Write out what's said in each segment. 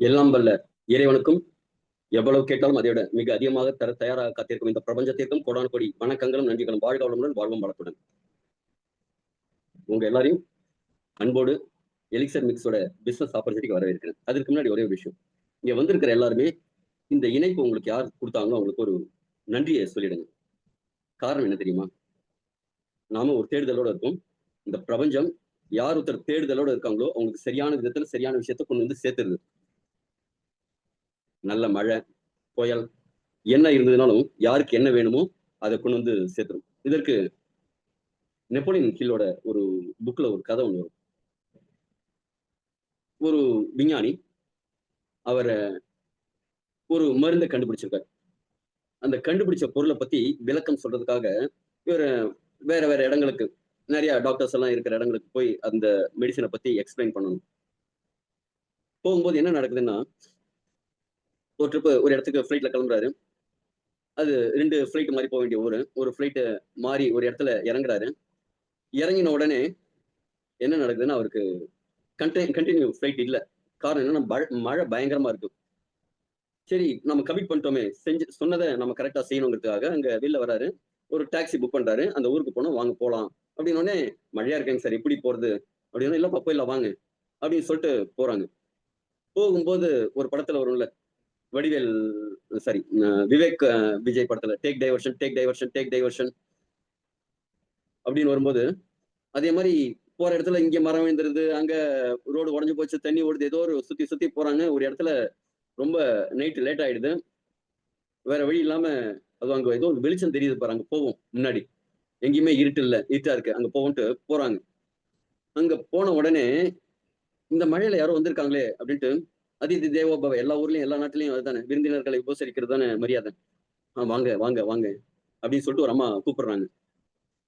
எல்லாம் வல்ல இறைவனுக்கும் எவ்வளவு கேட்டாலும் அதை விட மிக அதிகமாக தர தயாராக காத்திருக்கும் இந்த பிரபஞ்சத்திற்கும் கோடான கோடி வணக்கங்களும் நன்றிகளும். வாழ்க வளமுடன் வாழ்வும் வளத்துடன். உங்க எல்லாரையும் அன்போடு எலிக்சர் மிக்ஸோட பிசினஸ் ஆப்பர்ச்சுனிட்டிக்கு வரவேற்கிறேன். அதற்கு முன்னாடி ஒரே ஒரு விஷயம். இங்க வந்திருக்கிற எல்லாருமே இந்த இணைப்பு உங்களுக்கு யார் கொடுத்தாங்களோ அவங்களுக்கு ஒரு நன்றியை சொல்லிடுங்க. காரணம் என்ன தெரியுமா? நாம ஒரு தேடுதலோட இருக்கோம். இந்த பிரபஞ்சம் யார் ஒருத்தர் தேடுதலோட இருக்காங்களோ அவங்களுக்கு சரியான விதத்துல சரியான விஷயத்த கொண்டு வந்து சேர்த்துருது நல்ல மழை புயல் என்ன இருந்ததுனாலும் யாருக்கு என்ன வேணுமோ அதை கொண்டு வந்து சேர்த்துரும். இதற்கு நெப்போலியன் ஹில்லோட ஒரு புக்ல ஒரு கதை ஒன்று வரும். ஒரு விஞ்ஞானி அவரை ஒரு மருந்தை கண்டுபிடிச்சிருக்காரு. அந்த கண்டுபிடிச்ச பொருளை பத்தி விளக்கம் சொல்றதுக்காக இவர் வேற வேற இடங்களுக்கு நிறைய டாக்டர்ஸ் எல்லாம் இருக்கிற இடங்களுக்கு போய் அந்த மெடிசனை பத்தி எக்ஸ்பிளைன் பண்ணணும். போகும்போது என்ன நடக்குதுன்னா ஒரு ட்ரிப்பு ஒரு இடத்துக்கு ஃப்ளைட்டில் கிளம்புறாரு. அது ரெண்டு ஃப்ளைட் மாதிரி போக வேண்டிய ஊர். ஒரு ஃப்ளைட்டு மாறி ஒரு இடத்துல இறங்குறாரு. இறங்கின உடனே என்ன நடக்குதுன்னா அவருக்கு கண்டே கண்டினியூ ஃப்ளைட் இல்லை. காரணம் என்னன்னா மழை மழை இருக்கும் சரி நம்ம கமிட் பண்ணிட்டோமே. செஞ்சு சொன்னதை நம்ம கரெக்டாக செய்யணுங்கிறதுக்காக அங்கே வெளில வராரு. ஒரு டாக்ஸி புக் பண்ணுறாரு அந்த ஊருக்கு போனோம் வாங்க போகலாம் அப்படின்னோடனே மழையாக இருக்கேங்க இருக்காங்க சார். எப்படி போகிறது அப்படின்னு இல்லப்பா போயிடலாம். வாங்க. அப்படின்னு சொல்லிட்டு போகிறாங்க போகும்போது ஒரு படத்தில் வரும்ல வடிவேல் சாரி விவேக் விஜய் படத்துல take diversion take diversion take diversion அப்படின்னு வரும்போது அதே மாதிரி போற இடத்துல இங்க மரம் விழுந்துருது அங்க ரோடு உடஞ்சு போச்சு தண்ணி ஓடுது ஏதோ ஒரு சுத்தி சுத்தி போறாங்க ஒரு இடத்துல ரொம்ப நைட்டு லேட் ஆயிடுது. வேற வழி இல்லாம அது அங்க ஏதோ ஒரு வெளிச்சம் தெரியுது பாரு அங்க போவோம் முன்னாடி. எங்கேயுமே இருட்டு இல்ல இருட்டா இருக்கு அங்க போவோன்ட்டு போறாங்க. அங்க போன உடனே இந்த மழையில யாரோ வந்திருக்காங்களே அப்படின்ட்டு அதிதி தேவோபவ எல்லா ஊர்லயும் எல்லா நாட்டிலையும் அதுதானே. விருந்தினர்களை உபசரிக்கிறது தானே மரியாதை. ஆ வாங்க வாங்க வாங்க. அப்படின்னு சொல்லிட்டு ஒரு அம்மா கூப்பிடுறாங்க.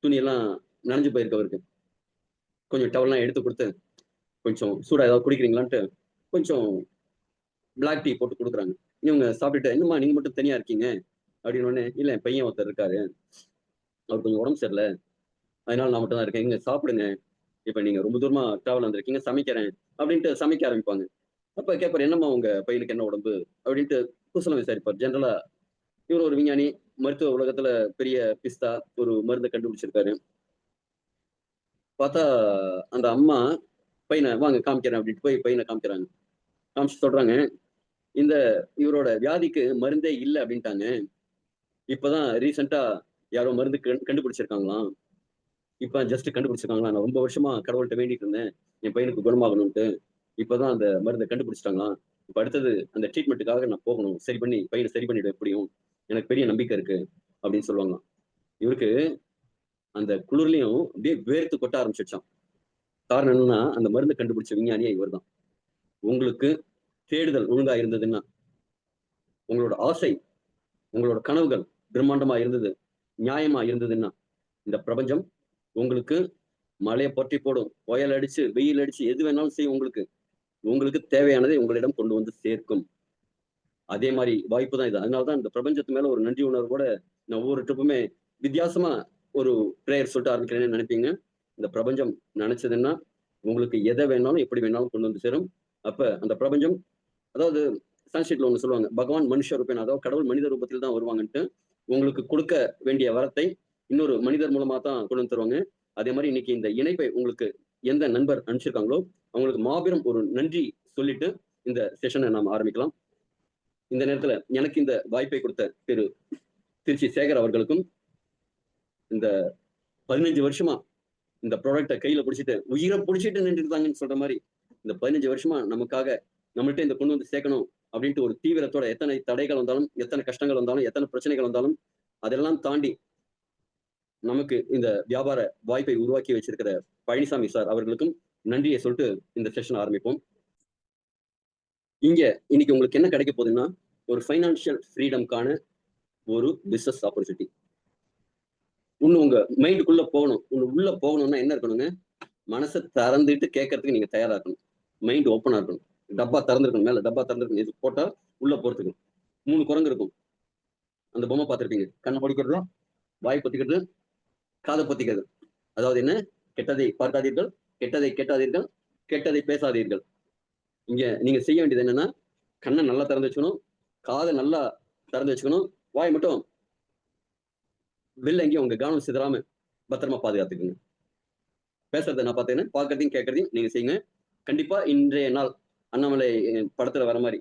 துணியெல்லாம் நனைஞ்சு போயிருக்கு அவருக்கு. கொஞ்சம் டவல்லாம் எடுத்து கொடுத்து கொஞ்சம் சூடா ஏதாவது குடிக்கிறீங்களான்ட்டு கொஞ்சம் பிளாக் டீ போட்டு கொடுக்குறாங்க. இவங்க சாப்பிட்டுட்டு என்னம்மா நீங்க மட்டும் தனியா இருக்கீங்க? அப்படின்னு உடனே இல்ல என் பையன் ஒருத்தர் இருக்காரு. அவர் கொஞ்சம் உடம்பு சரியில்லை. அதனால நான் மட்டும் தான் இருக்கேன். இங்க சாப்பிடுங்க. இப்ப நீங்க ரொம்ப தூரமா டிராவல் வந்திருக்கீங்க சமைக்கிறேன். அப்படின்ட்டு சமைக்க ஆரம்பிப்பாங்க. அப்ப கேட்பாரு என்னம்மா உங்க பையனுக்கு என்ன உடம்பு? அப்படின்ட்டு குசலம் விசாரிப்பார். ஜென்ரலா இவர் ஒரு விஞ்ஞானி மருத்துவ உலகத்துல பெரிய பிஸ்தா ஒரு மருந்தை கண்டுபிடிச்சிருக்காரு. பார்த்தா அந்த அம்மா பையனை வாங்க காமிக்கிறேன் அப்படின்ட்டு போய் பையனை காமிக்கிறாங்க. காமிச்சு சொல்றாங்க இந்த இவரோட வியாதிக்கு மருந்தே இல்லை அப்படின்ட்டாங்க. இப்பதான் ரீசெண்டா யாரோ மருந்து கண்டுபிடிச்சிருக்காங்களாம். இப்ப ஜஸ்ட் கண்டுபிடிச்சிருக்காங்களா நான் ரொம்ப வருஷமா கடவுள்கிட்ட வேண்டிட்டு இருந்தேன். என் பையனுக்கு குணமாகணும்ட்டு இப்பதான் அந்த மருந்தை கண்டுபிடிச்சிட்டாங்களாம் இப்போ அடுத்தது அந்த ட்ரீட்மெண்ட்டுக்காக நான் போகணும். சரி பண்ணி பையனை சரி பண்ணிட எப்படியும். எனக்கு பெரிய நம்பிக்கை இருக்கு அப்படின்னு சொல்லுவாங்களாம் இவருக்கு அந்த குளிர்லையும் அப்படியே வேர்த்து கொட்ட ஆரம்பிச்சிடுச்சான் காரணம் என்னன்னா அந்த மருந்து கண்டுபிடிச்ச விஞ்ஞானியே இவர்தான். உங்களுக்கு தேடுதல் ஒழுங்கா இருந்ததுன்னா உங்களோட ஆசை உங்களோட கனவுகள் பிரம்மாண்டமா இருந்தது நியாயமா இருந்ததுன்னா இந்த பிரபஞ்சம் உங்களுக்கு மழையை பொட்டி போடும். புயல் அடிச்சு வெயில் அடிச்சு எது வேணாலும் செய்யும் உங்களுக்கு. உங்களுக்கு தேவையானதை உங்களிடம் கொண்டு வந்து சேர்க்கும். அதே மாதிரி வாய்ப்பு தான் இது. அதனாலதான் இந்த பிரபஞ்சத்து மேல ஒரு நன்றி உணர்வு கூட நான் ஒவ்வொரு ட்ரிப்புமே வித்தியாசமா ஒரு ப்ரேயர் சொல்லிட்டு ஆரம்பிக்கிறேன்னு நினைப்பீங்க. இந்த பிரபஞ்சம் நினைச்சதுன்னா உங்களுக்கு எதை வேணாலும் எப்படி வேணாலும் கொண்டு வந்து சேரும். அப்ப அந்த பிரபஞ்சம் அதாவது சான்ஸ்கிரிட்ல ஒண்ணு சொல்லுவாங்க பகவான் மனுஷ ரூபேன் அதாவது கடவுள் மனித ரூபத்தில் தான் வருவாங்கன்ட்டு உங்களுக்கு கொடுக்க வேண்டிய வரத்தை இன்னொரு மனிதர் மூலமா தான் கொண்டு வந்து தருவாங்க. அதே மாதிரி இன்னைக்கு இந்த இணைப்பை உங்களுக்கு எந்த நண்பர் அனுப்பிச்சிருக்காங்களோ அவங்களுக்கு மாபெரும் ஒரு நன்றி சொல்லிட்டு இந்த செஷனை நாம் ஆரம்பிக்கலாம். இந்த நேரத்துல எனக்கு இந்த வாய்ப்பை கொடுத்த திரு திருச்சி சேகர் அவர்களுக்கும் இந்த பதினஞ்சு வருஷமா இந்த ப்ராடக்டை கையில பிடிச்சிட்டு உயிரை பிடிச்சிட்டு நின்றுருந்தாங்கன்னு சொல்ற மாதிரி இந்த பதினஞ்சு வருஷமா நமக்காக நம்மள்ட்ட இந்த கொண்டு வந்து சேர்க்கணும் அப்படின்ட்டு ஒரு தீவிரத்தோட எத்தனை தடைகள் வந்தாலும் எத்தனை கஷ்டங்கள் வந்தாலும் எத்தனை பிரச்சனைகள் வந்தாலும் அதெல்லாம் தாண்டி நமக்கு இந்த வியாபார வாய்ப்பை உருவாக்கி வச்சிருக்கிற பழனிசாமி சார் அவர்களுக்கும் நன்றியை சொல்லிட்டு இந்த செஷன் ஆரம்பிப்போம். இங்க இன்னைக்கு உங்களுக்கு என்ன கிடைக்க போகுதுன்னா ஒரு ஃபைனான்சியல் ஃப்ரீடம்கான ஒரு பிசினஸ் ஆப்பர்ச்சுனிட்டி இன்னும் உங்க மைண்டுக்குள்ள போகணும். உங்க உள்ள போகணும்னா என்ன இருக்கணுங்க? மனசை திறந்துட்டு கேட்கறதுக்கு நீங்க தயாரா இருக்கணும். மைண்ட் ஓப்பனா இருக்கணும். டப்பா திறந்துருக்கணும். மேல டப்பா திறந்துருக்கணும். இது போட்டா உள்ள போறதுக்கு. மூணு குரங்கு இருக்கும். அந்த பொம்மை பார்த்துருப்பீங்க. கண்ணை படிக்கிறது வாய் பத்திக்கிறது காதை பொத்திக்கிறது அதாவது என்ன? கெட்டதை பார்க்காதீர்கள். கெட்டதை கேட்டாதீர்கள். கெட்டதை பேசாதீர்கள். இங்க நீங்க செய்ய வேண்டியது என்னன்னா கண்ணை நல்லா திறந்து வச்சுக்கணும். காதை நல்லா திறந்து வச்சுக்கணும். வாய் மட்டும் வெளில எங்கேயும் உங்க கவனம் சிதறாம பத்திரமா பாதுகாத்துக்குங்க. பேசுறத நான் பார்த்தேன்னு பார்க்கறதையும் கேட்கறதையும் நீங்க செய்யுங்க. கண்டிப்பா இன்றைய நாள் அண்ணாமலை படத்துல வர மாதிரி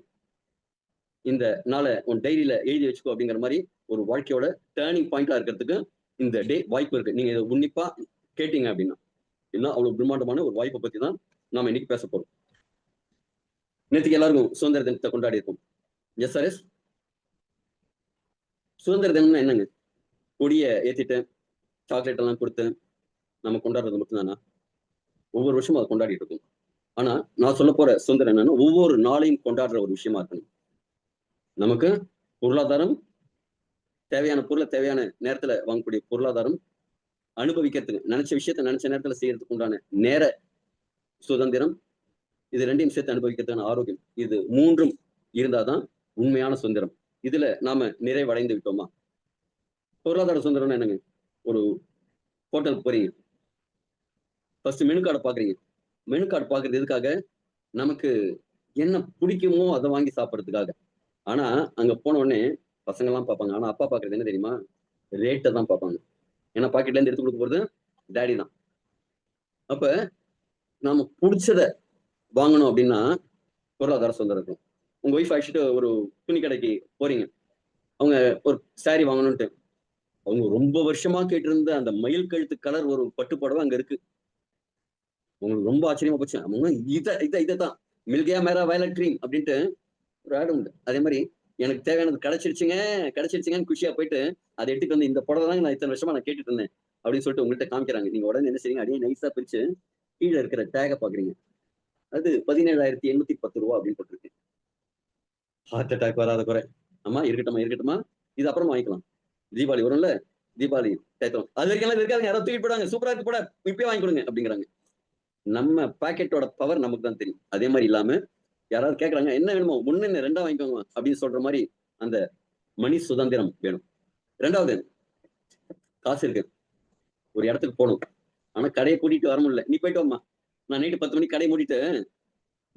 இந்த நாளை உன் டைரியில எழுதி வச்சுக்கோ அப்படிங்கிற மாதிரி ஒரு வாழ்க்கையோட டேர்னிங் பாயிண்டா இருக்கிறதுக்கு இந்த டே வாய்ப்பு இருக்கு. நீங்க இதை உன்னிப்பா கேட்டீங்க அப்படின்னா இன்னும் அவ்வளவு பிரம்மாண்டமான ஒரு வாய்ப்பை பத்தி தான் நாம இன்னைக்கு பேச போறோம். நேற்றுக்கு எல்லாருக்கும் சுதந்திர தினத்தை கொண்டாடி இருக்கோம். எஸ் சார் எஸ் சுதந்திர தினம்னா என்னங்க? கொடியை ஏத்திட்டு சாக்லேட் எல்லாம் கொடுத்தேன் நம்ம கொண்டாடுறது மட்டும்தானா? ஒவ்வொரு வருஷமும் அதை கொண்டாடிட்டு இருக்கோம். ஆனா நான் சொல்ல போற சுதந்திரம் என்னன்னா ஒவ்வொரு நாளையும் கொண்டாடுற ஒரு விஷயமா இருக்கணும். நமக்கு பொருளாதாரம் தேவையான பொருளை தேவையான நேரத்துல வாங்கக்கூடிய பொருளாதாரம் அனுபவிக்கிறதுக்கு நினைச்ச விஷயத்த நினைச்ச நேரத்துல செய்யறதுக்கு உண்டான நேர சுதந்திரம் இது ரெண்டையும் சேர்த்து அனுபவிக்கிறதுக்கான ஆரோக்கியம். இது மூன்றும் இருந்தாதான் உண்மையான சுதந்திரம். இதுல நாம நிறைவடைந்து விட்டோமா? பொருளாதார சுதந்திரம்னா என்னங்க? ஒரு ஹோட்டலுக்கு போறீங்க. ஃபர்ஸ்ட் மெனு கார்டை பாக்குறீங்க. மெனு கார்டு பாக்குறது எதுக்காக? நமக்கு என்ன பிடிக்குமோ அதை வாங்கி சாப்பிட்றதுக்காக. ஆனா அங்க போன உடனே பசங்க எல்லாம் பார்ப்பாங்க. ஆனா அப்பா பாக்குறது என்ன தெரியுமா? ரேட்டை தான் பார்ப்பாங்க. ஏன்னா பாக்கெட்ல இருந்து எடுத்து கொடுக்க போறது டேடி தான். அப்ப நாம பிடிச்சத வாங்கணும் அப்படின்னா பொருளாதார சுதந்திரம் இருக்கும் உங்க ஒய்ஃப் அழைச்சிட்டு ஒரு துணி கடைக்கு போறீங்க. அவங்க ஒரு saree வாங்கணும்ட்டு அவங்க ரொம்ப வருஷமா கேட்டிருந்த அந்த மயில் கழுத்து கலர் ஒரு பட்டு அங்க இருக்கு. உங்களுக்கு ரொம்ப ஆச்சரியமா போச்சு. அவங்க இத இதை தான் மில்கியா மேரா வயலட் க்ரீம் அப்படின்ட்டு ஒரு ஆடு உண்டு. அதே மாதிரி எனக்கு தேவையானது கிடைச்சிருச்சுங்க கிடைச்சிருச்சுங்கன்னு குஷியா போயிட்டு அதை எடுத்துட்டு வந்து இந்த புடவை தாங்க நான் இத்தனை வருஷமா நான் கேட்டுட்டு இருந்தேன் அப்படின்னு சொல்லிட்டு உங்கள்கிட்ட காமிக்கிறாங்க. நீங்க உடனே என்ன செய்றீங்க? அப்படியே நைஸா பிரிச்சு கீழே இருக்கிற டேக பாக்குறீங்க. அது பதினேழாயிரத்தி எண்ணூத்தி பத்து ரூபா அப்படின்னு போட்டிருக்கு. ஹார்ட் அட்டாக் வராத குறை. ஆமா இருக்கட்டுமா இருக்கட்டுமா? இது அப்புறமா வாங்கிக்கலாம். தீபாவளி வரும்ல தீபாவளி டயத்தம் அது வரைக்கும் இருக்காங்க யாரோ யாராவது தூக்கி போடாங்க சூப்பரா இருக்கு போட இப்பயே வாங்கி கொடுங்க அப்படிங்கிறாங்க. நம்ம பாக்கெட்டோட பவர் நமக்கு தான் தெரியும். அதே மாதிரி இல்லாம யாராவது கேக்குறாங்க என்ன வேணுமோ ஒண்ணு என்ன ரெண்டா வாங்கிக்கோங்க அப்படின்னு சொல்ற மாதிரி அந்த மணி சுதந்திரம் வேணும். ரெண்டாவது காசு இருக்கு. ஒரு இடத்துக்கு போகணும். ஆனா கடையை கூட்டிட்டு வர முடியல. நீ போயிட்டு வாமா நான் நைட்டு பத்து மணிக்கு கடையை மூடிட்டு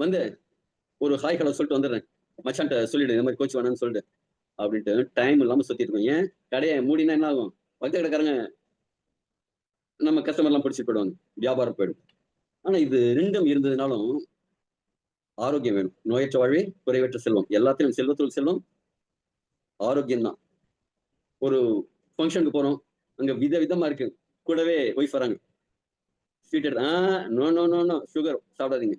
வந்து ஒரு ஹாய் ஹலோ சொல்லிட்டு வந்துடுறேன். மச்சான்ட்ட சொல்லிடு இந்த மாதிரி கோச்சு வேணாம்னு சொல்லிட்டு அப்படின்ட்டு டைம் இல்லாம சுத்திட்டு இருக்கோம். ஏன்? கடையை மூடினா என்ன ஆகும்? பக்கத்து கடைக்காரங்க நம்ம கஸ்டமர் எல்லாம் பிடிச்சிட்டு போயிடுவாங்க. வியாபாரம் போயிடும். ஆனா இது ரெண்டும் இருந்ததுனாலும் ஆரோக்கியம் வேணும். நோயற்ற வாழ்வே குறைவற்ற செல்வம். எல்லாத்திலும் செல்வத்துள் செல்வம் ஆரோக்கியம் தான் ஒரு ஃபங்க்ஷனுக்கு போறோம். அங்க வித விதமா இருக்கு. கூடவே ஒய்ஃப் வராங்க. ஸ்வீட் எடுத்து ஆ no no no no sugar சாப்பிடாதீங்க.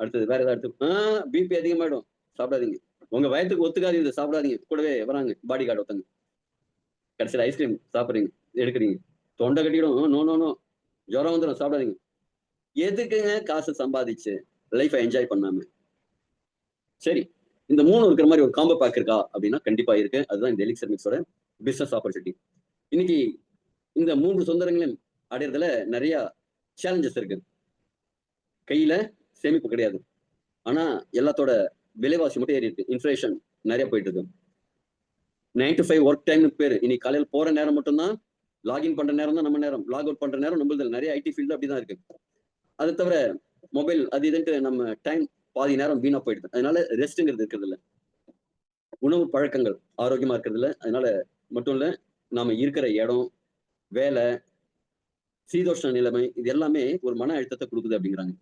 அடுத்தது வேற ஏதாவது எடுத்து ஆ பிபி அதிகமாயிடும். சாப்பிடாதீங்க. உங்க வயத்துக்கு ஒத்துக்காது இது சாப்பிடாதீங்க. கூடவே வராங்க. பாடி கார்டு ஒருத்தங்க. கடைசியில் ஐஸ்கிரீம் சாப்பிட்றீங்க. எடுக்கிறீங்க. தொண்டை கட்டிடும். நோ நோ நோ ஜுரம் வந்துடும் சாப்பிடாதீங்க. எதுக்குங்க காசு சம்பாதிச்சு? லைஃபை என்ஜாய் பண்ணாம. சரி இந்த மூணு இருக்கிற மாதிரி ஒரு காம்போ பேக் இருக்கா? அப்படின்னா கண்டிப்பா இருக்கு. அதுதான் இந்த எலிக்சர் மிக்ஸோட பிசினஸ் ஆப்பர்ச்சுனிட்டி இன்னைக்கு இந்த மூன்று சுதந்திரங்களையும் அடையிறதுல நிறைய சேலஞ்சஸ் இருக்கு. கையில சேமிப்பு கிடையாது. ஆனா எல்லாத்தோட விலைவாசி மட்டும் ஏறி இருக்கு இன்ஃபிளேஷன் நிறைய போயிட்டு இருக்கு நைன் டு ஃபைவ் ஒர்க் டைம்னு பேர். இன்னைக்கு காலையில் போற நேரம் மட்டும்தான் லாகின் பண்ற நேரம் தான் நம்ம நேரம். லாக் அவுட் பண்ற நேரம் நம்மளது நிறைய ஐடி ஃபீல்டு அப்படிதான் இருக்கு. அது தவிர மொபைல் அது இதுன்ட்டு நம்ம டைம் பாதி நேரம் வீணா போயிடுது. அதனால ரெஸ்ட்டுங்கிறது இருக்கிறது இல்ல உணவு பழக்கங்கள் ஆரோக்கியமா இருக்கிறது இல்லை அதனால மட்டும் இல்ல நாம இருக்கிற இடம் வேலை சீதோஷ்ண நிலைமை இது எல்லாமே ஒரு மன அழுத்தத்தை கொடுக்குது அப்படிங்கிறாங்க.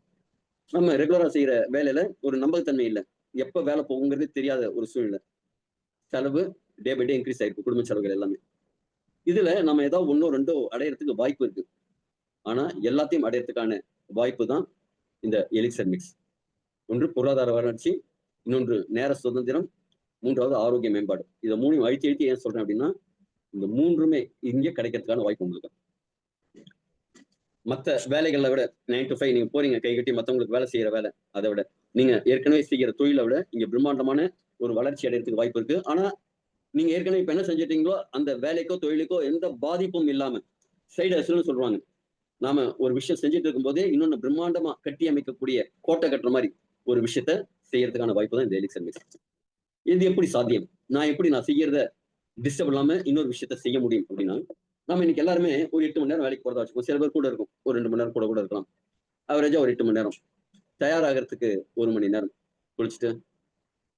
நம்ம ரெகுலரா செய்யற வேலையில ஒரு நம்பகத்தன்மை இல்லை. எப்ப வேலை போகுங்கிறதே தெரியாத ஒரு சூழ்நிலை. செலவு டே பை டே இன்க்ரீஸ் ஆயிருக்கு. குடும்ப செலவுகள் எல்லாமே. இதுல நம்ம ஏதாவது ஒன்னோ ரெண்டோ அடையறதுக்கு வாய்ப்பு இருக்கு. ஆனா எல்லாத்தையும் அடையறதுக்கான வாய்ப்பு தான் இந்த எலிக்சர் மிக்ஸ் ஒன்று பொருளாதார வளர்ச்சி இன்னொன்று நேர சுதந்திரம் மூன்றாவது ஆரோக்கிய மேம்பாடு. இதை மூணையும் அழித்து அழித்து ஏன் சொல்றேன் அப்படின்னா இந்த மூன்றுமே இங்கே கிடைக்கிறதுக்கான வாய்ப்பு உங்களுக்கு. மற்ற வேலைகளை விட நைன் டு ஃபைவ் நீங்க போறீங்க கை கட்டி மத்தவங்களுக்கு வேலை செய்யற வேலை அதை விட. நீங்க ஏற்கனவே செய்கிற தொழிலை விட இங்க பிரம்மாண்டமான ஒரு வளர்ச்சி அடையறதுக்கு வாய்ப்பு இருக்கு. ஆனா நீங்க ஏற்கனவே இப்ப என்ன செஞ்சிட்டீங்களோ அந்த வேலைக்கோ தொழிலுக்கோ எந்த பாதிப்பும் இல்லாம சைடு ஹஸ்ல்னு சொல்றாங்க நாம ஒரு விஷயம் செஞ்சுட்டு இருக்கும்போதே இன்னொன்னு பிரம்மாண்டமா கட்டி அமைக்கக்கூடிய கோட்டை கட்டுற மாதிரி ஒரு விஷயத்த செய்யறதுக்கான வாய்ப்பு தான் இந்த எலிக்சர் மிக்ஸ் இது எப்படி சாத்தியம்? நான் எப்படி நான் செய்யறத டிஸ்டர்ப் இல்லாம இன்னொரு விஷயத்த செய்ய முடியும் அப்படின்னா நம்ம இன்னைக்கு எல்லாருமே ஒரு எட்டு மணி நேரம் வேலைக்கு போறதா வச்சுக்கோம் சில பேர் கூட இருக்கும். ஒரு ரெண்டு மணி நேரம் கூட கூட இருக்கலாம். அவரேஜா ஒரு எட்டு மணி நேரம். தயாராகிறதுக்கு ஒரு மணி நேரம் குளிச்சுட்டு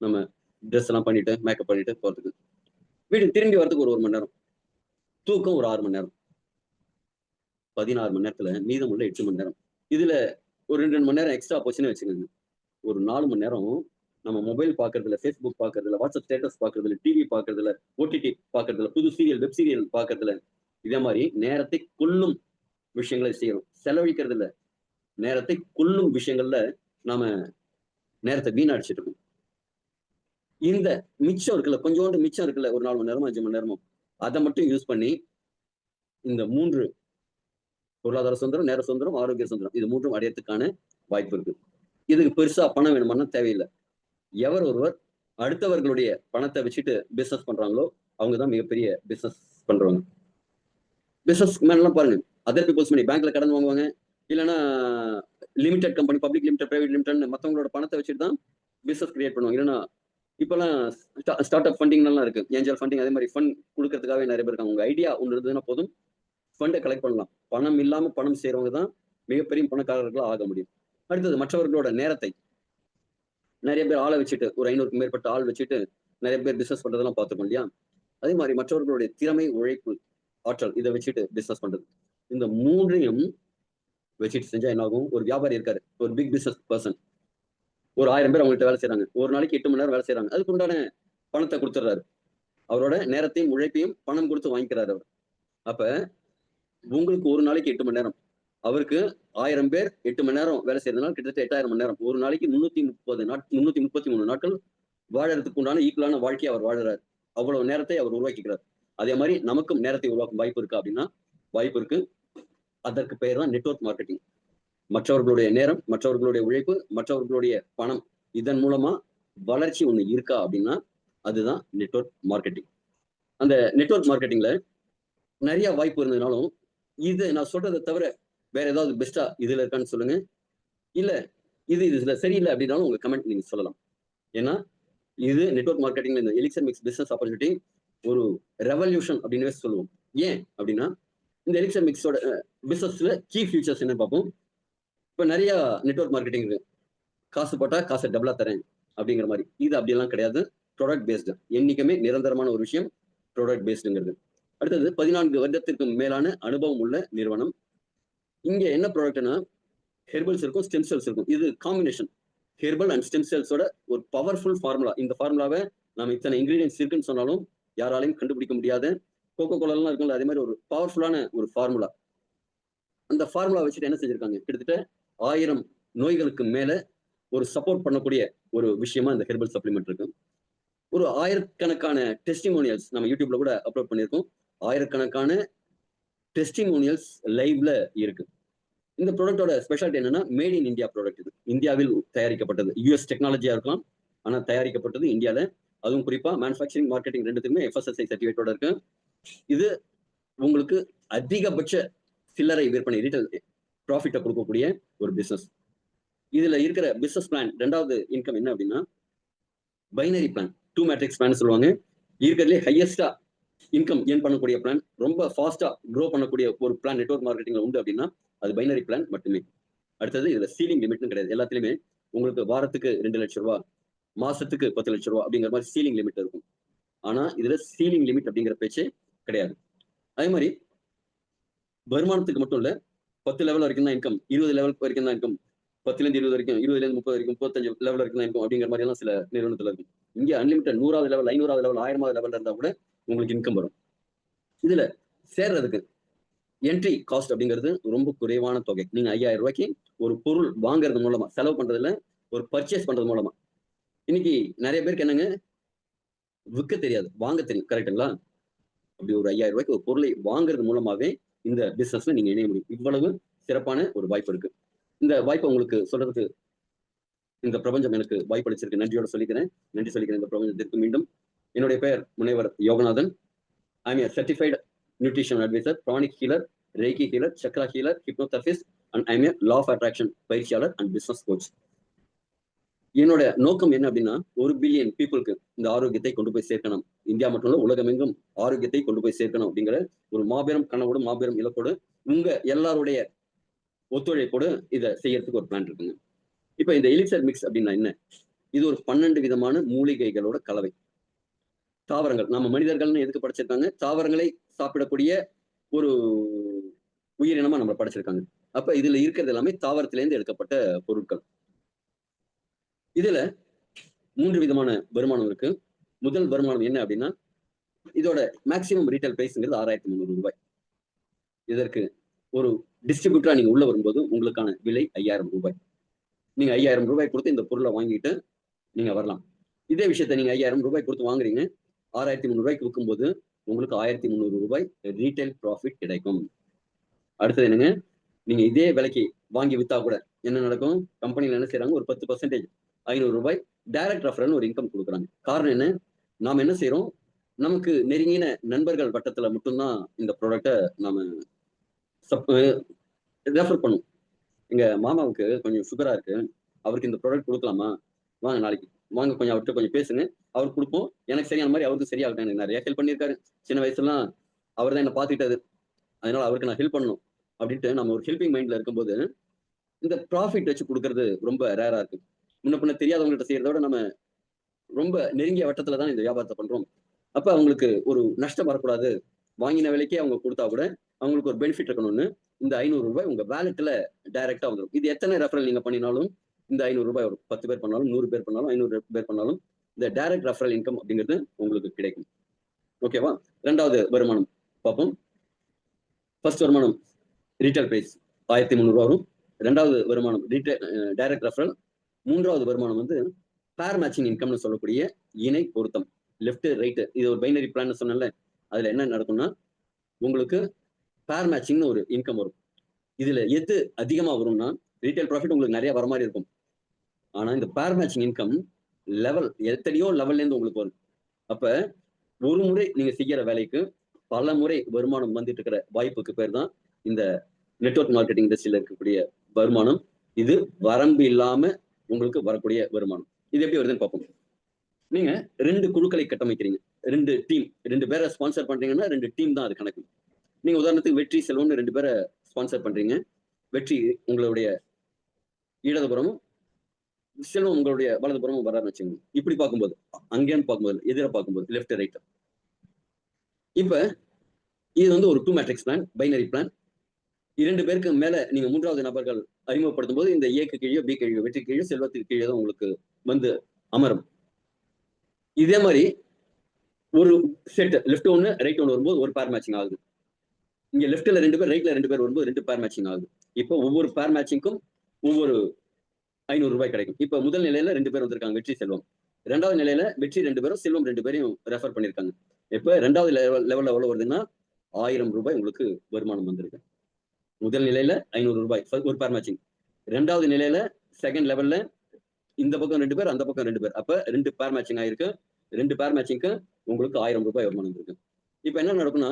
நம்ம ட்ரெஸ் எல்லாம் பண்ணிட்டு மேக்கப் பண்ணிட்டு போறதுக்கு. வீட்டுக்கு திரும்பி வரதுக்கு ஒரு ஒரு மணி நேரம். தூக்கம் ஒரு ஆறு மணி நேரம். பதினாறு மணி நேரத்துல மீதமுள்ள எட்டு மணி நேரம். இதுல ஒரு ரெண்டு ரெண்டு மணி நேரம் எக்ஸ்ட்ரா போச்சுன்னு வச்சுக்கோங்க. ஒரு நாலு மணி நேரம் நம்ம மொபைல் பாக்குறதுல ஃபேஸ்புக் பாக்குறதுல வாட்ஸ்அப் ஸ்டேட்டஸ் பாக்குறதுல டிவி பாக்குறதுல ஓடிடி பாக்குறதுல புது சீரியல் வெப் சீரியல் பாக்குறதுல இதே மாதிரி நேரத்தை கொல்லும் விஷயங்களை செய்யறோம். செலவழிக்கிறதுல நேரத்தை கொல்லும் விஷயங்கள்ல நாம நேரத்தை வீணடிச்சிட்டு இருக்கோம். இந்த மிச்சம் இருக்குல்ல கொஞ்சோண்டு மிச்சம் இருக்குல்ல ஒரு நாலு மணி நேரமோ அஞ்சு மணி நேரமோ அதை மட்டும் யூஸ் பண்ணி இந்த மூன்று பொருளாதார சுதந்திரம் நேர சுதந்திரம் ஆரோக்கிய சுதந்திரம். இது மூன்றும் அடையறதுக்கான வாய்ப்பு இருக்கு. இதுக்கு பெருசா பணம் வேணுமானா தேவையில்லை. எவர் ஒருவர் அடுத்தவர்களுடைய பணத்தை வச்சுட்டு பிசினஸ் பண்றாங்களோ அவங்க தான் மிகப்பெரிய பிசினஸ் பண்றவங்க. பிசினஸ் மேன்லாம் பாருங்க. அதர் பீப்புள்ஸ் மணி பேங்க்ல கடன் வாங்குவாங்க. இல்லைன்னா limited company public limited private limited மற்றவங்களோட பணத்தை வச்சுட்டு தான் பிசினஸ் கிரியேட் பண்ணுவாங்க. இல்லைன்னா இப்பெல்லாம் ஸ்டார்ட் அப் ஃபண்டிங்லாம் இருக்கு. ஏஞ்சல் ஃபண்டிங் அதே மாதிரி ஃபண்ட் கொடுக்கறதுக்காகவே நிறைய பேர் இருக்காங்க. உங்க ஐடியா ஒன்று இருந்ததுன்னா போதும். ஃபண்டை கலெக்ட் பண்ணலாம். பணம் இல்லாம பணம் செய்கிறவங்க தான் மிகப்பெரிய பணக்காரர்களா ஆக முடியும். அடுத்தது மற்றவர்களோட நேரத்தை. நிறைய பேர் ஆளை வச்சுட்டு ஒரு ஐநூறுக்கு மேற்பட்ட ஆள் வச்சுட்டு நிறைய பேர் பிசினஸ் பண்றதெல்லாம் பார்த்துக்கோம் இல்லையா? அதே மாதிரி மற்றவர்களுடைய திறமை உழைப்பு ஆற்றல் இதை வச்சுட்டு பிசினஸ் பண்றது. இந்த மூன்றையும் வச்சுட்டு செஞ்சா என்ன ஆகும் ஒரு வியாபாரி இருக்காரு. ஒரு பிக் பிசினஸ் பர்சன் ஒரு ஆயிரம் பேர் அவங்கள்ட்ட வேலை செய்கிறாங்க ஒரு நாளைக்கு எட்டு மணி நேரம் வேலை செய்யறாங்க அதுக்கு உண்டான பணத்தை கொடுத்துட்றாரு அவரோட நேரத்தையும் உழைப்பையும் பணம் கொடுத்து வாங்கிக்கிறாரு அவர். அப்ப உங்களுக்கு ஒரு நாளைக்கு எட்டு மணி நேரம். அவருக்கு ஆயிரம் பேர் எட்டு மணி நேரம் வேலை செய்யறதுனால கிட்டத்தட்ட எட்டாயிரம் மணி நேரம். ஒரு நாளைக்கு முன்னூத்தி முப்பது நாட் முன்னூத்தி முப்பத்தி மூணு நாட்கள் வாழறதுக்கு உண்டான ஈக்குவலான வாழ்க்கையை அவர் வாழறாரு. அவ்வளவு நேரத்தை அவர் உருவாக்கிக்கிறார். அதே மாதிரி நமக்கும் நேரத்தை உருவாக்கும் வாய்ப்பு இருக்கா அப்படின்னா வாய்ப்பு இருக்கு. அதற்கு பெயர் தான் நெட்ஒர்க் மார்க்கெட்டிங் மற்றவர்களுடைய நேரம் மற்றவர்களுடைய உழைப்பு மற்றவர்களுடைய பணம் இதன் மூலமா வளர்ச்சி ஒண்ணு இருக்கா அப்படின்னா அதுதான் நெட்ஒர்க் மார்க்கெட்டிங் அந்த நெட்ஒர்க் மார்க்கெட்டிங்ல நிறைய வாய்ப்பு இருந்ததுனாலும் இது நான் சொல்றதை தவிர வேற ஏதாவது பெஸ்டா இதுல இருக்கான்னு சொல்லுங்க. இல்ல இது இதுல சரியில்லை அப்படின்னாலும் உங்க கமெண்ட் நீங்க சொல்லலாம். ஏன்னா இது நெட்ஒர்க் மார்க்கெட்டிங்ல இந்த எலிக்சர் மிக்ஸ் பிசினஸ் ஆப்பர்ச்சுனிட்டி ஒரு ரெவல்யூஷன் அப்படின்னு சொல்லுவோம். ஏன் அப்படின்னா இந்த எலிக்சர் மிக்ஸோட பிசினஸ்ல கீ ஃபியூச்சர்ஸ் என்ன பார்ப்போம். இப்போ நிறைய நெட்ஒர்க் மார்க்கெட்டிங் இருக்கு. காசு போட்டா காசை டபுளா தரேன் அப்படிங்கிற மாதிரி. இது அப்படியெல்லாம் கிடையாது. ப்ராடக்ட் பேஸ்டு என்றைக்குமே நிரந்தரமான ஒரு விஷயம் ப்ராடக்ட் பேஸ்டுங்கிறது அடுத்தது பதினான்கு வருடத்திற்கு மேலான அனுபவம் உள்ள நிறுவனம். இங்க என்ன ப்ராடக்ட்னா ஹெர்பல்ஸ் இருக்கும் ஸ்டெம் செல்ஸ் இருக்கும். இது காம்பினேஷன் ஹெர்பல் அண்ட் ஸ்டெம் செல்ஸோட ஒரு பவர்ஃபுல் ஃபார்முலா இந்த ஃபார்முலாவை நம்ம இத்தனை இன்கிரீடியன்ஸ் இருக்குன்னு சொன்னாலும் யாராலையும் கண்டுபிடிக்க முடியாத. கோகோ கோலாலாம் இருக்குல்ல அதே மாதிரி ஒரு பவர்ஃபுல்லான ஒரு ஃபார்முலா அந்த ஃபார்முலா வச்சுட்டு என்ன செஞ்சிருக்காங்க? கிட்டத்தட்ட ஆயிரம் நோய்களுக்கு மேல ஒரு சப்போர்ட் பண்ணக்கூடிய ஒரு விஷயமா இந்த ஹெர்பல் சப்ளிமெண்ட் இருக்கும் ஒரு ஆயிரக்கணக்கான டெஸ்டிமோனியல்ஸ் நம்ம யூடியூப்ல கூட அப்லோட் பண்ணியிருக்கோம். ஆயிரக்கணக்கான டெஸ்டிமோனியல்ஸ் லைவ்ல இருக்கு. இந்த ப்ராடக்டோட ஸ்பெஷாலிட்டி என்னன்னா மேட் இன் இந்தியா ப்ராடக்ட் இது. இந்தியாவில் தயாரிக்கப்பட்டது. யூஎஸ் டெக்னாலஜியா இருக்கலாம் ஆனால் தயாரிக்கப்பட்டது இந்தியால. அதுவும் குறிப்பா மேனுஃபேக்சரிங் மார்க்கெட்டிங் ரெண்டுத்துக்குமே எஃப்எஸ்எஸ்ஐ சர்டிஃபிகேட்டோட இருக்கு. இது உங்களுக்கு அதிகபட்ச சில்லறை விற்பனை ரீட்டைல் ப்ராஃபிட்டை கொடுக்கக்கூடிய ஒரு பிசினஸ் இதுல இருக்கிற பிசினஸ் பிளான் ரெண்டாவது இன்கம் என்ன அப்படின்னா binary plan two matrix plan சொல்லுவாங்க. இருக்கிறதுலே ஹையஸ்டா இன்கம் ஏன் பண்ணக்கூடிய பிளான் ரொம்ப ஃபாஸ்டா க்ரோ பண்ணக்கூடிய ஒரு பிளான் நெட்ஒர்க் மார்க்கெட்டிங்ல உண்டு அப்படின்னா அது பைனரி பிளான் மட்டுமே. அடுத்தது இதுல சீலிங் லிமிட்னு கிடையாது. எல்லாத்துலயுமே உங்களுக்கு வாரத்துக்கு ரெண்டு லட்சம் ரூபா மாசத்துக்கு பத்து லட்சம் ரூபா அப்படிங்கிற மாதிரி சீலிங் லிமிட் இருக்கும். ஆனா இதுல சீலிங் லிமிட் அப்படிங்கிற பேச்சே கிடையாது. அதே மாதிரி வருமானத்துக்கு மட்டும் இல்ல பத்து லெவல் வரைக்கும் தான் இன்கம் இருபது லெவல் வரைக்கும் தான் இன்கம் பத்துல இருந்து இருபது வரைக்கும் இருபதுலேருந்து முப்பது வரைக்கும் முப்பத்தஞ்சு லெவல் வரைக்கும் தான் இருக்கும் அப்படிங்கிற மாதிரி எல்லாம் சில நிறுவனத்துல இருக்கும். இங்கே அன்லிமிட்டட் நூறாவது லெவல் ஐநூறாவது லெவல் ஆயிரமாவது லெவல் இருந்தால் கூட உங்களுக்கு இன்கம் வரும். இதுல சேர்றதுக்கு என்ட்ரி காஸ்ட் அப்படிங்கிறது ரொம்ப குறைவான தொகை. நீங்க ஐயாயிரம் ரூபாய்க்கு ஒரு பொருள் வாங்குறது மூலமா செலவு பண்றதுல ஒரு பர்ச்சேஸ் பண்றது மூலமா. இன்னைக்கு நிறைய பேருக்கு என்னங்க? விற்க தெரியாது வாங்க தெரியும் கரெக்டுங்களா அப்படி ஒரு ஐயாயிரம் ரூபாய்க்கு ஒரு பொருளை வாங்குறது மூலமாவே இந்த பிசினஸ்ல நீங்க இணைய முடியும். இவ்வளவு சிறப்பான ஒரு வாய்ப்பு இருக்கு. இந்த வாய்ப்பை உங்களுக்கு சொல்றதுக்கு இந்த பிரபஞ்சம் எனக்கு வாய்ப்பு அளிச்சிருக்கு நன்றியோட சொல்லிக்கிறேன். நன்றி சொல்லிக்கிறேன். இந்த பிரபஞ்சத்திற்கு மீண்டும் என்னுடைய பெயர் முனைவர் Yoganathan. I'm a certified nutrition adviser pranic healer reiki healer chakra healer hypnotherapist and I'm a law of attraction பயிற்சியாளர் அண்ட் பிசினஸ் கோச் என்னோட நோக்கம் என்ன அப்படின்னா ஒரு பில்லியன் பீப்புளுக்கு இந்த ஆரோக்கியத்தை கொண்டு போய் சேர்க்கணும். இந்தியா மட்டும் இல்ல உலகமெங்கும் ஆரோக்கியத்தை கொண்டு போய் சேர்க்கணும் அப்படிங்கிற ஒரு மாபெரும் கனவோடு மாபெரும் இலக்கோடு உங்க எல்லாருடைய ஒத்துழைப்போடு இதை செய்யறதுக்கு ஒரு பிளான் இருக்குங்க. இப்ப இந்த எலிசர் மிக்ஸ் அப்படின்னா என்ன? இது ஒரு பன்னெண்டு விதமான மூலிகைகளோட கலவை. தாவரங்கள். நம்ம மனிதர்கள்னு எதுக்கு படைச்சிருக்காங்க? தாவரங்களை சாப்பிடக்கூடிய ஒரு உயிரினமா நம்ம படைச்சிருக்காங்க. அப்ப இதுல இருக்கிறது எல்லாமே தாவரத்திலேருந்து எடுக்கப்பட்ட பொருட்கள். இதுல மூன்று விதமான வருமானம் இருக்கு. முதல் வருமானம் என்ன அப்படின்னா இதோட மேக்சிமம் ரீட்டைல் பிரைஸ்ங்கிறது ஆறாயிரத்தி முந்நூறு ரூபாய். இதற்கு ஒரு டிஸ்ட்ரிபியூட்டரா நீங்க உள்ள வரும்போது உங்களுக்கான விலை ஐயாயிரம் ரூபாய். நீங்க ஐயாயிரம் ரூபாய் கொடுத்து இந்த பொருளை வாங்கிட்டு நீங்க வரலாம். இதே விஷயத்த நீங்க ஐயாயிரம் ரூபாய் கொடுத்து வாங்குறீங்க. ஆறாயிரத்தி முந்நூறு ரூபாய்க்கு விற்கும்போது உங்களுக்கு ஆயிரத்தி முந்நூறு ரூபாய் ரீட்டைல் ப்ராஃபிட் கிடைக்கும். அடுத்தது என்னங்க? நீங்க இதே விலைக்கு வாங்கி வித்தா கூட என்ன நடக்கும்? கம்பெனியில் என்ன செய்யறாங்க ஒரு பத்து பர்சன்டேஜ் ஐநூறு ரூபாய் டைரக்ட் ரெஃபரல் ஒரு இன்கம் கொடுக்குறாங்க. காரணம் என்ன? நாம் என்ன செய்யறோம் நமக்கு நெருங்கின நண்பர்கள் வட்டத்துல மட்டும்தான் இந்த ப்ராடக்டை நாம ரெஃபர் பண்ணும். எங்க மாமாவுக்கு கொஞ்சம் சுகரா இருக்கு. அவருக்கு இந்த ப்ராடக்ட் கொடுக்கலாமா? வாங்க நாளைக்கு. வாங்க கொஞ்சம் அவர்கிட்ட கொஞ்சம் பேசுங்க. அவர் கொடுப்போம். எனக்கு சரியான மாதிரி அவருக்கு சரியாகட்டும். எனக்கு நிறைய ஹெல்ப் பண்ணியிருக்காரு. சின்ன வயசுலாம் அவர் தான் என்னை பார்த்துக்கிட்டது அதனால அவருக்கு நான் ஹெல்ப் பண்ணணும் அப்படின்ட்டு நம்ம ஒரு ஹெல்பிங் மைண்ட்ல இருக்கும்போது இந்த ப்ராஃபிட் வச்சு கொடுக்கறது ரொம்ப ரேரா இருக்கு. முன்ன பின்ன தெரியாதவங்கள்ட்ட செய்யறத விட நம்ம ரொம்ப நெருங்கிய வட்டத்துல தான் இந்த வியாபாரத்தை பண்றோம். அப்ப அவங்களுக்கு ஒரு நஷ்டம் வரக்கூடாது. வாங்கின விலைக்கே அவங்க கொடுத்தா கூட அவங்களுக்கு ஒரு பெனிஃபிட் இருக்கணும்னு இந்த ஐநூறு ரூபாய் உங்க வேலெட்ல டைரக்டா வந்துடும் இது எத்தனை ரெஃபரல் நீங்க பண்ணினாலும் இந்த ஐநூறு ரூபாய் வரும் பத்து பேர் பண்ணாலும் நூறு பேர் பண்ணாலும் ஐநூறு பேர் பண்ணாலும் இந்த டைரக்ட் ரெஃபரல் இன்கம் அப்படிங்கிறது உங்களுக்கு கிடைக்கும். ஓகேவா ரெண்டாவது வருமானம் பார்ப்போம். ஃபர்ஸ்ட் வருமானம் ரீட்டைல் பிரைஸ் ஆயிரத்தி முந்நூறுவா வரும். ரெண்டாவது வருமானம் ரீட்டைல் டைரக்ட் ரெஃபரல் மூன்றாவது வருமானம் வந்து பேர் மேட்சிங் இன்கம்னு சொல்லக்கூடிய இணை பொருத்தம். லெஃப்ட் ரைட்டு இது ஒரு பைனரி பிளான் சொன்னேன்ல. அதுல என்ன நடக்கும்னா உங்களுக்கு பேர் மேட்சிங்னு ஒரு இன்கம் வரும். இதுல எது அதிகமா வரும்னா ரீட்டைல் ப்ராஃபிட் உங்களுக்கு நிறைய வர மாதிரி இருக்கும். ஆனா இந்த பேர் மேட்சிங் இன்கம் லெவல் எத்தனையோ லெவல்லேருந்து உங்களுக்கு வரும். அப்போ ஒரு முறை நீங்கள் செய்கிற வேலைக்கு பல முறை வருமானம் வந்துட்டு இருக்கிற வாய்ப்புக்கு பேர் தான் இந்த நெட்ஒர்க் மார்க்கெட்டிங் இண்டஸ்ட்ரியில் இருக்கக்கூடிய வருமானம். இது வரம்பு இல்லாம உங்களுக்கு வரக்கூடிய வருமானம். இது எப்படி வருதுன்னு பார்ப்போம். நீங்க ரெண்டு குழுக்களை கட்டமைக்கிறீங்க. ரெண்டு டீம் ரெண்டு பேரை ஸ்பான்சர் பண்றீங்கன்னா ரெண்டு டீம் தான் அது கணக்கு. நீங்க உதாரணத்துக்கு வெற்றி செல்வம்னு ரெண்டு பேரை ஸ்பான்சர் பண்றீங்க. வெற்றி உங்களுடைய இடதுபுறமும் செல்வம் உங்களுடைய வலதுபுறமும் வராருன்னு வச்சுக்கோங்க. இப்படி பார்க்கும்போது அங்கேன்னு பார்க்கும்போது எதிர பார்க்கும்போது லெஃப்ட் ரைட் இப்ப இது வந்து ஒரு two matrix plan binary plan இரண்டு பேருக்கு மேல நீங்க மூன்றாவது நபர்கள் அறிமுகப்படுத்தும் போது இந்த ஏக்கு கீழே பி கீழே வெற்றி கீழே செல்வத்துக்கு கீழே தான் உங்களுக்கு வந்து அமரும். இதே மாதிரி ஒரு செட் லெஃப்ட் ஒன்று ரைட் ஒன்று வரும்போது ஒரு பேர் மேட்சிங் ஆகுது. இங்க லெஃப்ட்ல ரெண்டு பேர் ரைட்ல ரெண்டு பேர் வரும்போது ரெண்டு பேர் மேட்சிங் ஆகுது. இப்போ ஒவ்வொரு பேர் மேட்சிங்க்கும் ஒவ்வொரு ஐநூறு ரூபாய் கிடைக்கும். இப்போ முதல் நிலையில ரெண்டு பேர் வந்திருக்காங்க வெற்றி செல்வம். ரெண்டாவது நிலையில வெற்றி ரெண்டு பேரும் செல்வம் ரெண்டு பேரையும் ரெஃபர் பண்ணிருக்காங்க. இப்போ ரெண்டாவது லெவல்ல எவ்வளவு வருதுன்னா ஆயிரம் ரூபாய் உங்களுக்கு வருமானம் வந்திருக்கு. முதல் நிலையில ஐநூறு ரூபாய் ஒரு பேர் மேட்சிங் ரெண்டாவது நிலையில செகண்ட் லெவல்ல இந்த பக்கம் ரெண்டு பேர் அந்த பக்கம் ரெண்டு பேர். அப்ப ரெண்டு பேர் மேட்சிங் ஆயிருக்கு. ரெண்டு பேர் மேட்சிங்க்கு உங்களுக்கு ஆயிரம் ரூபாய் வருமானம் இருக்கு இப்போ என்ன நடக்கும்னா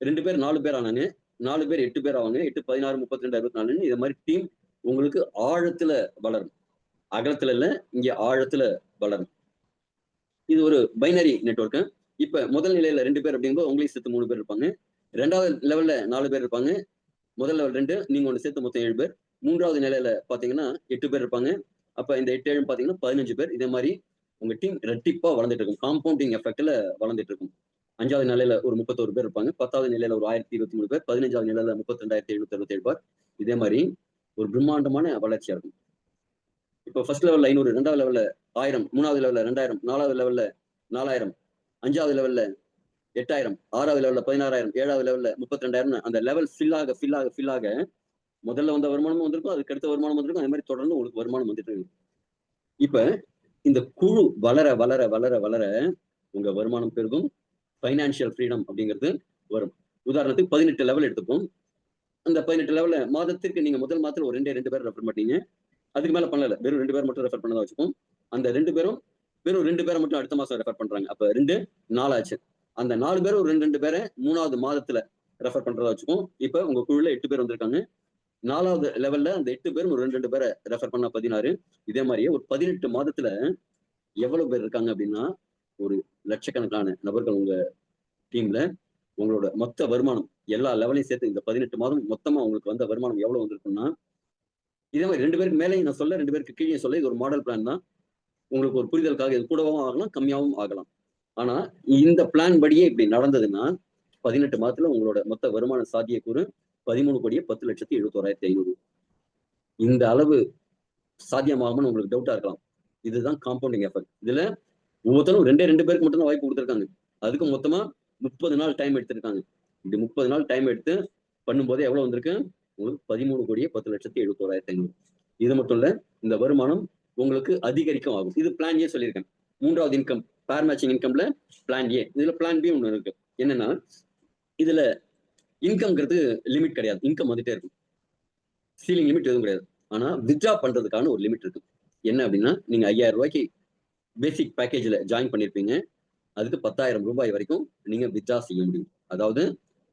ரெண்டு பேர் நாலு பேர் ஆனாங்க. நாலு பேர் எட்டு பேர் ஆவாங்க. எட்டு பதினாறு முப்பத்தி ரெண்டு அறுபத்தி நாலுன்னு இது மாதிரி டீம் உங்களுக்கு ஆழத்துல வளரும். அகலத்துல இல்ல இங்க ஆழத்துல வளரும். இது ஒரு பைனரி நெட்ஒர்க்கு இப்ப முதல் நிலையில ரெண்டு பேர் அப்படிங்கும்போது உங்களையும் சேர்த்து மூணு பேர் இருப்பாங்க. ரெண்டாவது லெவல்ல நாலு பேர் இருப்பாங்க. முதல் லெவல் ரெண்டு நீங்க ஒன்று சேர்த்து மொத்தம் ஏழு பேர். மூன்றாவது நிலையில பாத்தீங்கன்னா எட்டு பேர் இருப்பாங்க. அப்ப இந்த எட்டு ஏழு பாத்தீங்கன்னா பதினஞ்சு பேர். இதே மாதிரி உங்க டீம் ரெட்டிப்பா வளர்ந்துட்டு இருக்கும். காம்பவுண்டிங் எஃபெக்ட்ல வளர்ந்துட்டு இருக்கும். அஞ்சாவது நிலையில ஒரு முப்பத்தோரு பேர் இருப்பாங்க. பத்தாவது நிலையில ஒரு ஆயிரத்தி இருபத்தி மூணு பேர். பதினஞ்சாவது நிலையில முப்பத்தி ரெண்டாயிரத்தி எழுநூத்தி அறுபத்தி ஏழு பேர். இதே மாதிரி ஒரு பிரம்மாண்டமான வளர்ச்சியா இருக்கும் இப்போ ஃபர்ஸ்ட் லெவல்ல ஐநூறு ரெண்டாவது லெவல்ல ஆயிரம் மூணாவது லெவல்ல ரெண்டாயிரம் நாலாவது லெவல்ல நாலாயிரம் அஞ்சாவது லெவல்ல எட்டாயிரம் ஆறாவது லெவல்ல பதினாறாயிரம் ஏழாவது லெவல்ல முப்பத்தி ரெண்டாயிரம் அந்த லெவல் ஃபில்லாக ஃபில்லாக ஃபில்லாக முதல்ல வந்த வருமானமும் வந்திருக்கும் அதுக்கு அடுத்த வருமானம் வந்திருக்கும் அதே மாதிரி தொடர்ந்து உங்களுக்கு வருமானம் வந்துட்டு இருக்கு. இப்ப இந்த குழு வளர வளர வளர வளர உங்க வருமானம் பெருகும். ஃபைனான்சியல் ஃப்ரீடம் அப்படிங்கிறது வரும். உதாரணத்துக்கு பதினெட்டு லெவல் எடுத்துப்போம். அந்த பதினெட்டு லெவல்ல மாதத்திற்கு நீங்க முதல் மாதத்துல ஒரு ரெண்டே ரெண்டு பேர் ரெஃபர் பண்ணீங்க அதுக்கு மேல பண்ணல. வெறும் ரெண்டு பேர் மட்டும் ரெஃபர் பண்ணதா வச்சுப்போம். அந்த ரெண்டு பேரும் வெறும் ரெண்டு பேரை மட்டும் அடுத்த மாசம் ரெஃபர் பண்றாங்க. அப்ப ரெண்டு நாலாச்சு அந்த நாலு பேரும் ஒரு ரெண்டு ரெண்டு பேரை மூணாவது மாதத்துல ரெஃபர் பண்றதா வச்சுக்கும் இப்ப உங்க குழுல எட்டு பேர் வந்திருக்காங்க. நாலாவது லெவல்ல அந்த எட்டு பேரும் ஒரு ரெண்டு ரெண்டு பேரை ரெஃபர் பண்ண பதினாறு. இதே மாதிரியே ஒரு பதினெட்டு மாதத்துல எவ்வளவு பேர் இருக்காங்க அப்படின்னா ஒரு லட்சக்கணக்கான நபர்கள் உங்க டீம்ல உங்களோட மொத்த வருமானம் எல்லா லெவலையும் சேர்த்து இந்த பதினெட்டு மாதம் மொத்தமா உங்களுக்கு வந்த வருமானம் எவ்வளவு வந்திருக்குன்னா இதே மாதிரி ரெண்டு பேருக்கு மேலேயும் நான் சொல்ல ரெண்டு பேருக்கு கீழே சொல்ல இது ஒரு மாடல் பிளான் தான். உங்களுக்கு ஒரு புரிதலுக்காக இது கூடவும் ஆகலாம் கம்மியாகவும் ஆகலாம். ஆனா இந்த பிளான் படியே இப்படி நடந்ததுன்னா பதினெட்டு மாதத்துல உங்களோட மொத்த வருமான சாத்தியக்கூறு பதிமூணு கோடியே பத்து லட்சத்தி எழுபத்தோராயிரத்தி ஐநூறு. இந்த அளவு சாத்தியமாகும்னு உங்களுக்கு டவுட்டா இருக்கலாம். இதுதான் காம்பவுண்டிங் எஃபெக்ட் இதுல ஒவ்வொருத்தரும் ரெண்டே ரெண்டு பேருக்கு மட்டும் தான் வாய்ப்பு கொடுத்துருக்காங்க. அதுக்கு மொத்தமா முப்பது நாள் டைம் எடுத்திருக்காங்க. இது முப்பது நாள் டைம் எடுத்து பண்ணும்போது எவ்வளவு வந்திருக்கு? உங்களுக்கு பதிமூணு கோடியே பத்து லட்சத்தி எழுபத்தோராயிரத்தி ஐநூறு. இது மட்டும் இல்ல இந்த வருமானம் உங்களுக்கு அதிகரிக்கும் ஆகும். இது பிளான் ஏ சொல்லியிருக்கேன். மூன்றாவது இன்கம் பேர் மேட்சிங் இன்கம்ல பிளான் ஏ இதுல பிளான் பி ஒன்று இருக்கு. என்னன்னா இதுல இன்கம்ங்கிறது லிமிட் கிடையாது. இன்கம் வந்துட்டே இருக்கும். சீலிங் லிமிட் எதுவும் கிடையாது. ஆனா வித்ட்ரா பண்றதுக்கான ஒரு லிமிட் இருக்கு. என்ன அப்படின்னா நீங்க ஐயாயிரம் ரூபாய்க்கு பேசிக் பேக்கேஜ்ல ஜாயின் பண்ணிருப்பீங்க. அதுக்கு பத்தாயிரம் ரூபாய் வரைக்கும் நீங்க வித்ட்ரா செய்ய முடியும். அதாவது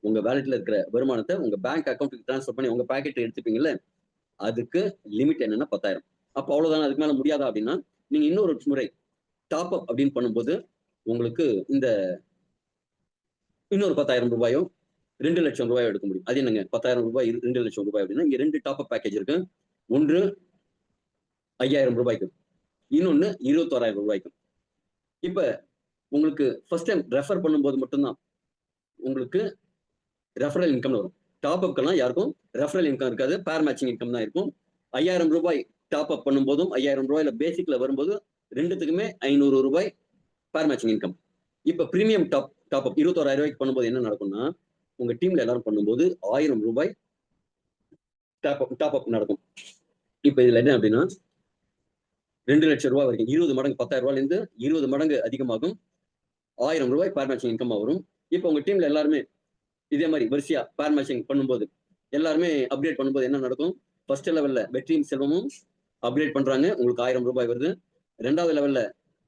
உங்க வேலெட்ல இருக்கிற வருமானத்தை உங்க பேங்க் அக்கௌண்ட்டுக்கு ட்ரான்ஸ்ஃபர் பண்ணி உங்க பேக்கெட் எடுத்துப்பீங்கல்ல அதுக்கு லிமிட் என்னன்னா பத்தாயிரம். அப்போ அவ்வளவுதான்? அதுக்கு மேல முடியாதா அப்படின்னா நீங்க இன்னொரு முறை டாப் அப் அப்படின்னு பண்ணும்போது உங்களுக்கு இந்த இன்னொரு பத்தாயிரம் ரூபாயோ ரெண்டு லட்சம் ரூபாயோ எடுக்க முடியும். அது என்னங்க? பத்தாயிரம் ரூபாய் ரெண்டு லட்சம் ரூபாய் அப்படின்னா இங்க ரெண்டு டாப் அப் பேக்கேஜ் இருக்கு. ஒன்று ஐயாயிரம் ரூபாய்க்கு இன்னொன்னு இருபத்தோராயிரம் ரூபாய்க்கு இப்ப உங்களுக்கு ஃபர்ஸ்ட் டைம் ரெஃபர் பண்ணும்போது மட்டும்தான் உங்களுக்கு ரெஃபரல் இன்கம் வரும். டாப் அப்க்கெல்லாம் யாருக்கும் ரெஃபரல் இன்கம் இருக்காது. பேர் மேட்சிங் இன்கம் தான் இருக்கும். ஐயாயிரம் ரூபாய் டாப் அப் பண்ணும்போதும் ஐயாயிரம் ரூபாயில பேசிக்ல வரும்போது ரெண்டுத்துக்குமே ஐநூறு ரூபாய் பேர் மேட்சிங் இன்கம் இப்போ ப்ரீமியம் டாப் டாப் அப் இருபத்தோராயிரம் ரூபாய்க்கு பண்ணும்போது என்ன நடக்கும்னா உங்க டீம்ல எல்லாரும் பண்ணும்போது ஆயிரம் ரூபாய் டாப் அப் டாப் அப் நடக்கும். இப்போ இதுல என்ன அப்படின்னா ரெண்டு லட்சம் ரூபாய் வரைக்கும் இருபது மடங்கு பத்தாயிரம் ரூபாயிலேருந்து இருபது மடங்கு அதிகமாகும். ஆயிரம் ரூபாய் பேர் மேட்சிங் இன்கம் வரும். இப்போ உங்க டீம்ல எல்லாருமே இதே மாதிரி வரிசையா பேர் மேட்சிங் பண்ணும்போது எல்லாருமே அப்டேட் பண்ணும்போது என்ன நடக்கும்? ஃபர்ஸ்ட் லெவல்ல வெற்றியும் செல்வமும் அப்டேட் பண்றாங்க. உங்களுக்கு ஆயிரம் ரூபாய் வருது. ரெண்டாவது லெவல்ல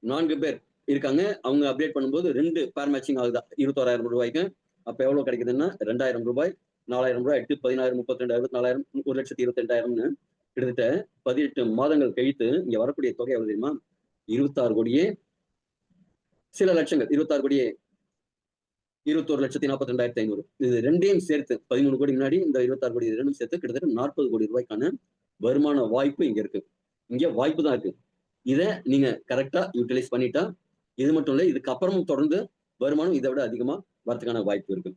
நான்கு பேர் இருக்காங்க. அவங்க அப்டேட் பண்ணும்போது ரெண்டு பேர் மேட்சிங் ஆகுதா. இருபத்தோராயிரம் ரூபாய்க்கு. அப்ப எவ்வளவு கிடைக்குதுன்னா ரெண்டாயிரம் ரூபாய். நாலாயிரம் ரூபாய் எட்டு பதினாயிரம் முப்பத்தி ரெண்டு அறுபத்தி நாலாயிரம் ஒரு லட்சத்தி இருபத்தி ரெண்டாயிரம்னு கிட்டத்தட்ட பதினெட்டு மாதங்கள் கழித்து இங்க வரக்கூடிய தொகை எவ்வளவு தெரியுமா? இருபத்தாறு கோடியே சில லட்சங்கள். இருபத்தாறு கோடியே இருபத்தோரு லட்சத்தி நாற்பத்தி ரெண்டாயிரத்தி ஐநூறு. இது ரெண்டையும் சேர்த்து பதிமூணு கோடி முன்னாடி இந்த இருபத்தாறு கோடி இது ரெண்டும் சேர்த்து கிட்டத்தட்ட நாற்பது கோடி ரூபாய்க்கான வருமான வாய்ப்பு இங்க இருக்கு. இங்க வாய்ப்பு தான் இருக்கு. இதை நீங்க கரெக்டா யூட்டிலைஸ் பண்ணிட்டா இது மட்டும் இல்ல இதுக்கு அப்புறமும் தொடர்ந்து வருமானம் இதை விட அதிகமா வரதுக்கான வாய்ப்பு இருக்கு.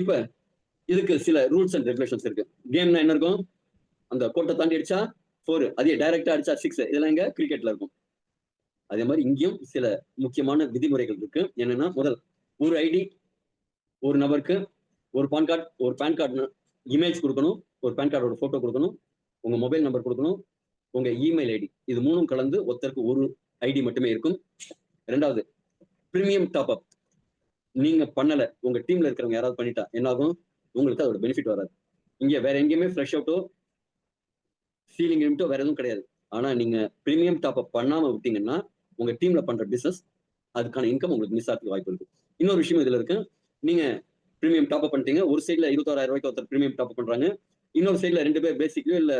இப்ப இதுக்கு சில ரூல்ஸ் அண்ட் ரெகுலேஷன்ஸ் இருக்கு. கேம்னா என்ன இருக்கும்? அந்த கோட்டை தாண்டி அடிச்சா ஃபோர் அதே டைரக்டா அடிச்சா சிக்ஸ் இதெல்லாம் இங்க கிரிக்கெட்ல இருக்கும். அதே மாதிரி இங்கேயும் சில முக்கியமான விதிமுறைகள் இருக்கு. என்னன்னா முதல் ஒரு ஐடி ஒரு நபருக்கு ஒரு பான் கார்டு ஒரு பேன் கார்டு இமேஜ் கொடுக்கணும் ஒரு பேன் கார்டோட போட்டோ கொடுக்கணும் உங்க மொபைல் நம்பர் கொடுக்கணும் உங்க இமெயில் ஐடி. இது மூணும் கலந்து ஒருத்தருக்கு ஒரு ஐடி மட்டுமே இருக்கும். ரெண்டாவது பிரீமியம் டாப் அப் நீங்க பண்ணல உங்க டீம்ல இருக்கிறவங்க யாராவது பண்ணிட்டா என்ன ஆகும்? உங்களுக்கு அதோட பெனிஃபிட் வராது. இங்க வேற எங்கேயுமே ஃப்ரெஷ் அவுட்டோ சீலிங் லிமிட்டோ வேற எதுவும் கிடையாது. ஆனா நீங்க பிரீமியம் டாப் அப் பண்ணாம விட்டீங்கன்னா உங்க டீம்ல பண்ற பிசினஸ் அதுக்கான இன்கம் உங்களுக்கு மிஸ் ஆகிறதுக்கு வாய்ப்பு இருக்கு. இன்னொரு விஷயம் இதுல இருக்கு. நீங்க பிரீமியம் டாப் அப் பண்ணிட்டீங்க. ஒரு சைட்ல இருபத்தாயிரம் ரூபாய்க்கு ஒருத்தர் பிரீமியம் டாப் அப் பண்றாங்க. இன்னொரு சைட்ல ரெண்டு பேர் பேசிக்லயோ இல்ல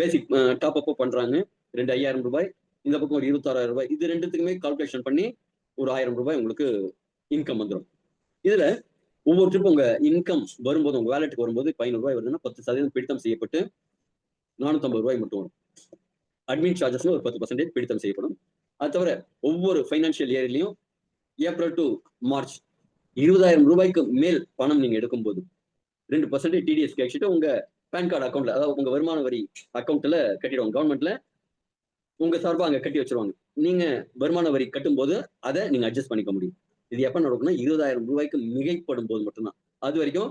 பேசிக் டாப் அப்போ பண்றாங்க. ரெண்டு ஐயாயிரம் ரூபாய். இந்த பக்கம் ஒரு இருபத்தாறாயிரம் ரூபாய். இது ரெண்டுத்துக்குமே கால்குலேஷன் பண்ணி ஒரு ஆயிரம் ரூபாய் உங்களுக்கு இன்கம் வந்துடும் இதுல ஒவ்வொரு ட்ரிப் உங்க இன்கம் வரும்போது உங்க வேலெட்டுக்கு வரும்போது பதினோரு ரூபாய் வருதுன்னா பத்து சதவீதம் பிடித்தம் செய்யப்பட்டு நானூத்தம்பது ரூபாய் மட்டும் வரும். அட்மின் சார்ஜஸ்ல ஒரு பத்து பர்சன்டேஜ் பிடித்தம் செய்யப்படும். அது தவிர ஒவ்வொரு ஃபைனான்சியல் இயர்லையும் ஏப்ரல் டு மார்ச் இருபதாயிரம் ரூபாய்க்கு மேல் பணம் நீங்க எடுக்கும்போது ரெண்டு பர்சன்டேஜ் டிடிஎஸ் கழிச்சுட்டு உங்க பேன் கார்டு அக்கௌண்ட்ல அதாவது உங்க வருமான வரி அக்கௌண்ட்ல கட்டிடுவாங்க. கவர்மெண்ட்ல உங்க சார்பா அங்க கட்டி வச்சிருவாங்க. நீங்க வருமான வரி கட்டும்போது அதை நீங்க அட்ஜஸ்ட் பண்ணிக்க முடியும். இது எப்ப நடக்கும்னா இருபதாயிரம் ரூபாய்க்கு மிகைப்படும் போது மட்டும்தான். அது வரைக்கும்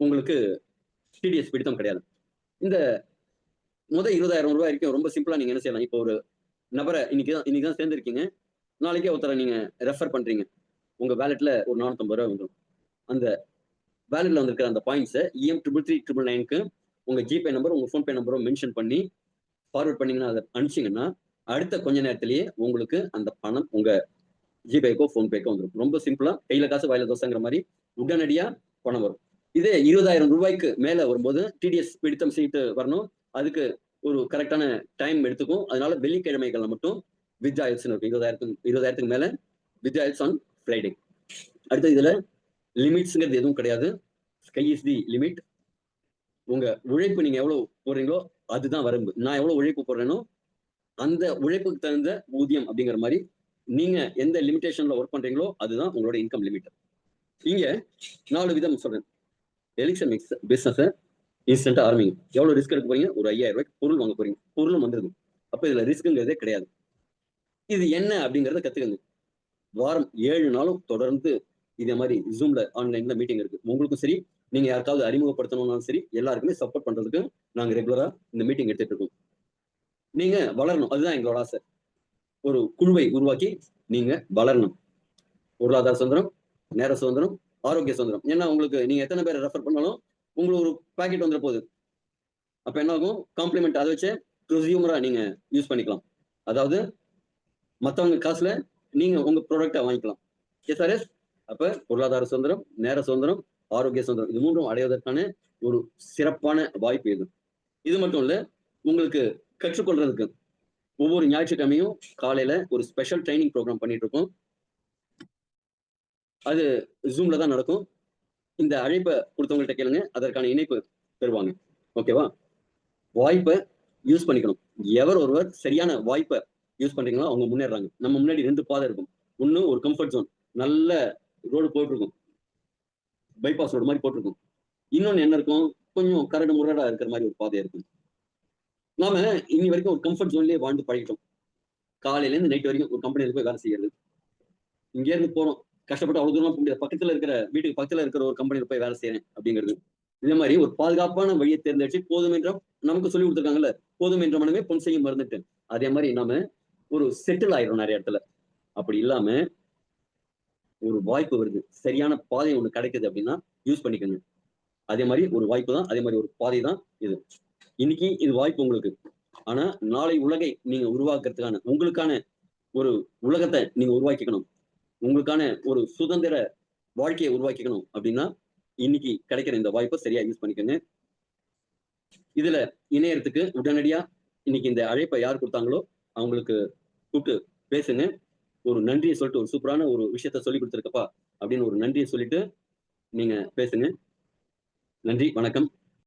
உங்களுக்கு டிடிஎஸ் பிடித்தம் கிடையாது. இந்த முதல் இருபதாயிரம் ரூபாய் வரைக்கும் ரொம்ப சிம்பிளா நீங்க என்ன செய்யலாம்? இப்போ ஒரு நபரை இன்னைக்கு தான் இன்னைக்கு தான் சேர்ந்துருக்கீங்க. நாளைக்கே ஒருத்தரை நீங்க ரெஃபர் பண்றீங்க. உங்க வேலெட்ல ஒரு நானூத்தம்பது ரூபாய் வந்துடும் அந்த வேலெட்ல வந்திருக்கிற அந்த பாயிண்ட்ஸை இஎம் ட்ரிபிள் த்ரீ ட்ரிபிள் நைனுக்கு உங்க ஜிபே நம்பர் உங்க ஃபோன்பே நம்பரும் மென்ஷன் பண்ணி ஃபார்வர்ட் பண்ணீங்கன்னா அதை அனுப்பிச்சிங்கன்னா அடுத்த கொஞ்ச நேரத்திலேயே உங்களுக்கு அந்த பணம் உங்க ஜிபேக்கோ ஃபோன்பேக்கோ வந்துடும் ரொம்ப சிம்பிளா கையில காசு வாயில தோசைங்கிற மாதிரி உடனடியா பணம் வரும். இதே இருபதாயிரம் ரூபாய்க்கு மேல வரும்போது டிடிஎஸ் பிடித்தம் செய்யிட்டு வரணும். அதுக்கு ஒரு கரெக்டான டைம் எடுத்துக்கும். அதனால வெள்ளிக்கிழமைகள்ல மட்டும் வித்யாயல்ஸ் இருக்கும். இருபதாயிரத்துக்கு இருபதாயிரத்துக்கு மேல வித்யாயல்ஸ் ஆன் ஃப்ரைடே அடுத்து இதுல லிமிட்ஸ்ங்கிறது எதுவும் கிடையாது. ஸ்கை இஸ் தி லிமிட் உங்க உழைப்பு நீங்க எவ்வளவு போடுறீங்களோ அதுதான் வரம்பு. நான் எவ்வளவு உழைப்பு போடுறேனோ அந்த உழைப்புக்கு தகுந்த ஊதியம் அப்படிங்கிற மாதிரி நீங்க எந்த லிமிடேஷன்ல ஒர்க் பண்றீங்களோ அதுதான் உங்களோட இன்கம் லிமிட் இங்க நாலு விதம் சொல்றேன். எலிக்ஷன் மிக்ஸ் பிசினஸ் இன்ஸ்டன்டா ஆரம்பிங்க எவ்வளவு ரிஸ்க் எடுக்க போறீங்க? ஒரு ஐயாயிரம் ரூபாய்க்கு பொருள் வாங்க போறீங்க. பொருளும் வந்துருக்கும் அப்ப இதுல ரிஸ்க்குங்கிறதே கிடையாது. இது என்ன அப்படிங்கறத கத்துக்கங்க. வாரம் ஏழு நாளும் தொடர்ந்து இதே மாதிரி ஜூம்ல ஆன்லைன்ல மீட்டிங் இருக்கு. உங்களுக்கும் சரி நீங்க யாருக்காவது அறிமுகப்படுத்தணும்னாலும் சரி எல்லாருக்குமே சப்போர்ட் பண்றதுக்கு நாங்க ரெகுலரா இந்த மீட்டிங் எடுத்துட்டு இருக்கோம். நீங்க வளரணும். அதுதான் எங்களோட ஆசை. ஒரு குழுவை உருவாக்கி நீங்க வளரணும். பொருளாதார சுதந்திரம் நேர சுதந்திரம் ஆரோக்கிய சுதந்திரம். ஏன்னா உங்களுக்கு நீங்க எத்தனை பேரை ரெஃபர் பண்ணாலும் உங்களுக்கு ஒரு பாக்கெட் வந்துட போகுது. அப்போ என்ன ஆகும் காம்ப்ளிமெண்ட் அதை வச்சு ப்ரொசியூமராக நீங்கள் யூஸ் பண்ணிக்கலாம். அதாவது மற்றவங்க காசில் நீங்கள் உங்கள் ப்ராடக்டை வாங்கிக்கலாம். எஸ்ஆர்எஸ் அப்போ பொருளாதார சுதந்திரம் நேர சுதந்திரம் ஆரோக்கிய சுதந்திரம் இது மூன்றும் அடைவதற்கான ஒரு சிறப்பான வாய்ப்பு இது. இது மட்டும் இல்லை உங்களுக்கு கற்றுக்கொள்றதுக்கு ஒவ்வொரு ஞாயிற்றுக்கிழமையும் காலையில ஒரு ஸ்பெஷல் ட்ரைனிங் ப்ரோக்ராம் பண்ணிட்டு இருக்கோம். அது ஜூம்ல தான் நடக்கும். இந்த அழைப்பை கொடுத்தவங்கள்ட்ட கேளுங்க அதற்கான இணைப்பு பெறுவாங்க ஓகேவா வாய்ப்பை யூஸ் பண்ணிக்கணும். எவர் ஒருவர் சரியான வாய்ப்பை யூஸ் பண்றீங்களோ அவங்க முன்னேறாங்க. நம்ம முன்னாடி ரெண்டு பாதை இருக்கும். ஒன்னு ஒரு கம்ஃபர்ட் ஜோன் நல்ல ரோடு போயிட்டு இருக்கும் பைபாஸ் ரோடு மாதிரி போட்டிருக்கும். இன்னொன்னு என்ன இருக்கும்? கொஞ்சம் கரடு முரடா இருக்கிற மாதிரி ஒரு பாதை இருக்கும். நாம இனி வரைக்கும் ஒரு கம்ஃபர்ட் ஜோன்லயே வாழ்ந்து பழகிட்டோம். காலையில இருந்து நைட் வரைக்கும் ஒரு கம்பெனில போய் வேலை செய்யறது. இங்கே இருந்து போறோம். கஷ்டப்பட்டு அவ்வளவு தூரம் போக முடியாது. பக்கத்துல இருக்கிற வீட்டுக்கு பக்கத்துல இருக்கிற ஒரு கம்பெனில போய் வேலை செய்யறேன் அப்படிங்கிறது. இதே மாதிரி ஒரு பாதுகாப்பான வழியை தேர்ந்தெடுத்து போதும் என்ற நமக்கு சொல்லி கொடுத்துருக்காங்கல்ல போதும் என்ற மனமே பொன் செய்யும் மறந்துட்டு அதே மாதிரி நாம ஒரு செட்டில் ஆயிரும் நிறைய இடத்துல. அப்படி இல்லாம ஒரு வாய்ப்பு வருது. சரியான பாதை ஒண்ணு கிடைக்குது அப்படின்னா யூஸ் பண்ணிக்கோங்க. அதே மாதிரி ஒரு வாய்ப்பு தான் அதே மாதிரி ஒரு பாதை தான் இது. இன்னைக்கு இது வாய்ப்பு உங்களுக்கு. ஆனா நாளை உலகை நீங்க உருவாக்குறதுக்கான உங்களுக்கான ஒரு உலகத்தை நீங்க உருவாக்கிக்கணும். உங்களுக்கான ஒரு சுதந்திர வாழ்க்கையை உருவாக்கிக்கணும் அப்படின்னா இன்னைக்கு கிடைக்கிற இந்த வாய்ப்பை சரியா யூஸ் பண்ணிக்கோங்க. இதுல இணையறதுக்கு உடனடியா இன்னைக்கு இந்த அழைப்பை யார் கொடுத்தாங்களோ அவங்களுக்கு கூப்பிட்டு பேசுங்க. ஒரு நன்றியை சொல்லிட்டு ஒரு சூப்பரான ஒரு விஷயத்த சொல்லி கொடுத்துருக்கப்பா அப்படின்னு ஒரு நன்றியை சொல்லிட்டு நீங்க பேசுங்க. நன்றி வணக்கம்.